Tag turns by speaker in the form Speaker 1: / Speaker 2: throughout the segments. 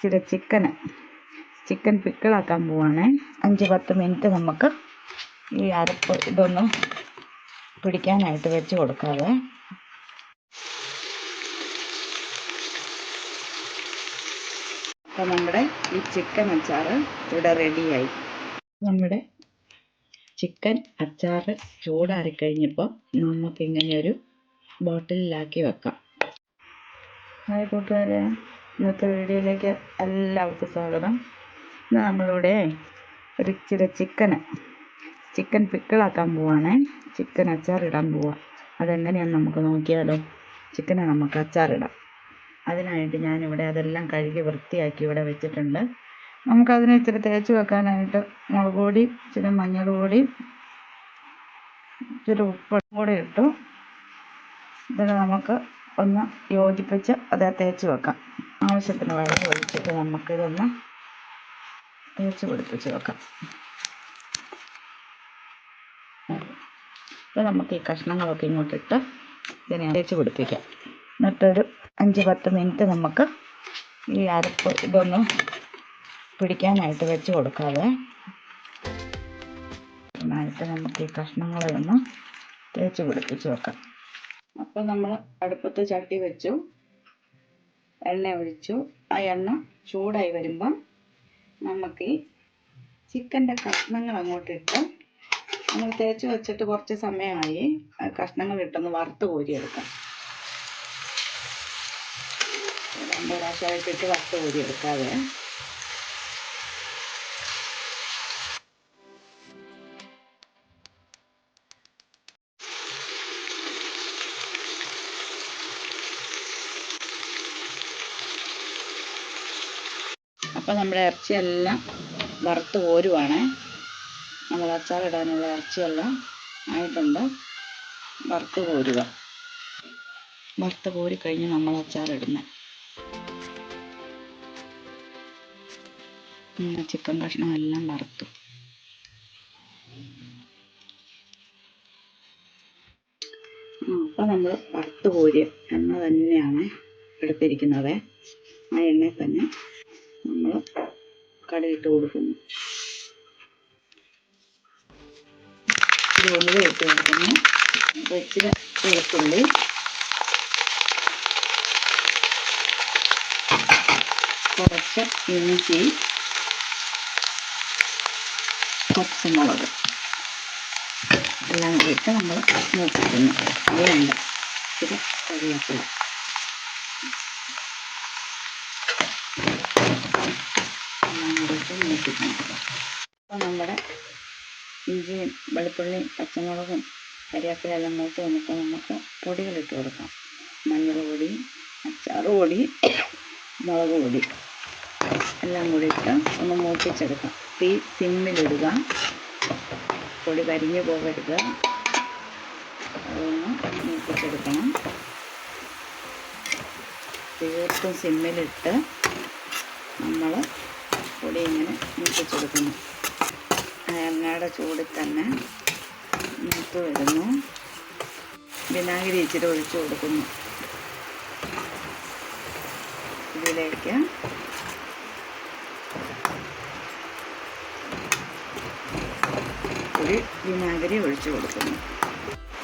Speaker 1: ഇച്ചിരി ചിക്കന് ചിക്കൻ പിക്കിളാക്കാൻ പോവാണേ. അഞ്ച് പത്ത് മിനിറ്റ് നമുക്ക് ഈ അരപ്പ് ഇതൊന്ന് പിടിക്കാനായിട്ട് വെച്ച് കൊടുക്കാവേ. അപ്പം നമ്മുടെ ഈ ചിക്കൻ അച്ചാർ ഇവിടെ റെഡിയായി. നമ്മുടെ ചിക്കൻ അച്ചാർ ചൂടാറി കഴിഞ്ഞപ്പോൾ നമുക്കിങ്ങനെ ഒരു ബോട്ടിലാക്കി വെക്കാം. ഹായ് കൂട്ടുകാരെ. ഇന്നത്തെ വീഡിയോയിലേക്ക് എല്ലാവർക്കും സ്വാഗതം. ഇന്ന് നമ്മളിവിടെ ഒരു ഇച്ചിരി ചിക്കന് ചിക്കൻ പിക്കിളാക്കാൻ പോവാണേ. ചിക്കൻ അച്ചാറിടാൻ പോവാം. അതെങ്ങനെയാണെന്ന് നമുക്ക് നോക്കിയാലോ. ചിക്കനെ നമുക്ക് അച്ചാറിടാം. അതിനായിട്ട് ഞാനിവിടെ അതെല്ലാം കഴുകി വൃത്തിയാക്കി ഇവിടെ വെച്ചിട്ടുണ്ട്. നമുക്കതിനെ ഇച്ചിരി തേച്ച് വെക്കാനായിട്ട് മുളക് പൊടി ഇച്ചിരി മഞ്ഞൾ പൊടി ഇച്ചിരി ഉപ്പ് കൂടെ ഇട്ടു. ഇതിനെ നമുക്ക് ഒന്ന് യോജിപ്പിച്ച് അത് തേച്ച് വെക്കാം. ആവശ്യത്തിന് വെള്ളം ഒഴിച്ചിട്ട് നമുക്കിതൊന്ന് തേച്ച് പിടിപ്പിച്ച് വെക്കാം. അപ്പോൾ നമുക്ക് ഈ കഷ്ണങ്ങളൊക്കെ ഇങ്ങോട്ടിട്ട് ഇതിനെ തേച്ച് പിടിപ്പിക്കാം. എന്നിട്ടൊരു അഞ്ച് പത്ത് മിനിറ്റ് നമുക്ക് ഈ അരപ്പ് ഇതൊന്ന് പിടിക്കാനായിട്ട് വെച്ച് കൊടുക്കാതെ നന്നായിട്ട് നമുക്ക് ഈ കഷ്ണങ്ങളെ ഒന്ന് തേച്ച് പിടിപ്പിച്ച് വെക്കാം. അപ്പോൾ നമ്മൾ അടുപ്പത്ത് ചട്ടി വെച്ചു. എണ്ണ ഒഴിച്ചു. ആ എണ്ണ ചൂടായി വരുമ്പം നമുക്ക് ഈ ചിക്കന്റെ കഷ്ണങ്ങൾ അങ്ങോട്ട് ഇട്ട് നമ്മൾ തേച്ച് വെച്ചിട്ട് കുറച്ച് സമയമായി കഷ്ണങ്ങൾ ഇട്ടൊന്ന് വറുത്ത് കോരിയെടുക്കാം. രണ്ട് പ്രാവശ്യമായിട്ടിട്ട് വറുത്ത് കോരിയെടുക്കാവേ. അപ്പോൾ നമ്മുടെ ഇറച്ചിയെല്ലാം വറുത്ത് കോരുവാണേ. നമ്മൾ അച്ചാറിടാനുള്ള ഇറച്ചിയെല്ലാം ആയിട്ടുണ്ട്. വറുത്ത് കോരുക. വറുത്ത് കോരി കഴിഞ്ഞ് നമ്മൾ അച്ചാറിടുന്നത് ചിക്കൻ കഷ്ണം എല്ലാം വറുത്തു. അപ്പോൾ നമ്മൾ വറുത്ത് കോരിയ എണ്ണ തന്നെയാണ് എടുത്തിരിക്കുന്നത്. ആ എണ്ണയിൽ തന്നെ നമ്മൾ കടയിട്ട് കൊടുക്കുന്നു. ഇതുപോലെ ഇട്ട് കൊടുക്കുന്നു അപ്പോൾ ഇച്ചിരി വെളുത്തുള്ളി. കുറച്ച് ഇഞ്ചി. പച്ചമുളക് എല്ലാം കൂടി ഇട്ട് നമ്മൾ മൂപ്പിക്കുന്നു അതുകൊണ്ട് ഇച്ചിരി കറിവേപ്പില എല്ലാം കൂടി ഇട്ട് മൂപ്പിക്കണം അപ്പോൾ നമ്മുടെ ഇഞ്ചിയും വെളുത്തുള്ളിയും പച്ചമുളകും കറിവേപ്പില എല്ലാം മൂത്ത് വന്നിട്ട് നമുക്ക് പൊടികളിട്ട് കൊടുക്കാം. മഞ്ഞൾ പൊടി അച്ചാറ് പൊടി മുളക് പൊടി എല്ലാം കൂടി ഇട്ട് ഒന്ന് മൂപ്പിച്ചെടുക്കാം. തീ സിമ്മിലിടുക. പൊടി കരിഞ്ഞു പോകരുത്. അതൊന്ന് മൂപ്പിച്ചെടുക്കണം. തീർത്തും സിമ്മിലിട്ട് നമ്മൾ പൊടി ഇങ്ങനെ മൂപ്പിച്ചെടുക്കുന്നു കൊടുക്കുന്നു. എണ്ണയുടെ ചൂടിൽ തന്നെ മൂത്ത് വരുന്നു. വിനാഗിരി ഇച്ചിരി ഒഴിച്ചു കൊടുക്കുന്നു. ഇതിലേക്ക് ഒരു വിനാഗിരി ഒഴിച്ചു കൊടുക്കുന്നു.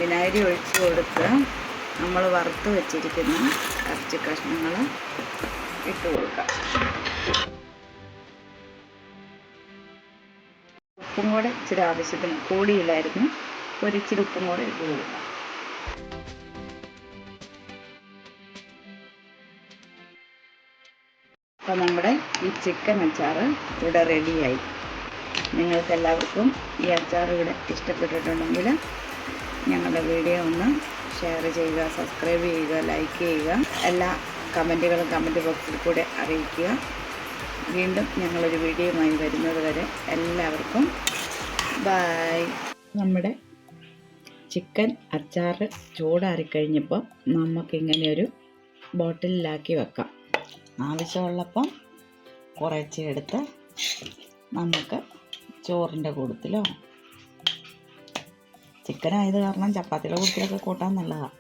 Speaker 1: വിനാഗിരി ഒഴിച്ചു കൊടുത്ത് നമ്മൾ വറുത്ത് വെച്ചിരിക്കുന്ന ഇറച്ചി കഷ്ണങ്ങൾ ഇട്ട് കൊടുക്കാം. ഉപ്പും കൂടെ ഇച്ചിരി ആവശ്യത്തിന് കൂടിയില്ലായിരുന്നു. ഒരിച്ചിരി ഉപ്പും കൂടെ ഇട്ട് കൊടുക്കാം. നമ്മുടെ ഈ ചിക്കൻ അച്ചാർ ഇവിടെ റെഡിയായി നിങ്ങൾക്ക് എല്ലാവർക്കും ഈ അച്ചാർ ഇവിടെ ഇഷ്ടപ്പെട്ടിട്ടുണ്ടെങ്കിൽ ഞങ്ങളുടെ വീഡിയോ ഒന്ന് ഷെയർ ചെയ്യുക സബ്സ്ക്രൈബ് ചെയ്യുക ലൈക്ക് ചെയ്യുക എല്ലാ കമന്റുകളും കമന്റ് ബോക്സിൽ കൂടെ അറിയിക്കുക. വീണ്ടും ഞങ്ങളൊരു വീഡിയോയുമായി വരുന്നത് വരെ എല്ലാവർക്കും ബായ് നമ്മുടെ ചിക്കൻ അച്ചാർ ചൂടാറിക്കഴിഞ്ഞപ്പോൾ നമുക്കിങ്ങനെ ഒരു ബോട്ടിലിലാക്കി വെക്കാം. ആവശ്യമുള്ളപ്പം കുറച്ച് എടുത്ത് നമുക്ക് ചോറിന്റെ കൂട്ടത്തിലോ? ചിക്കനായത് കാരണം ചപ്പാത്തിയുടെ കൂട്ടത്തിലൊക്കെ കൂട്ടാൻ നല്ലതാണ്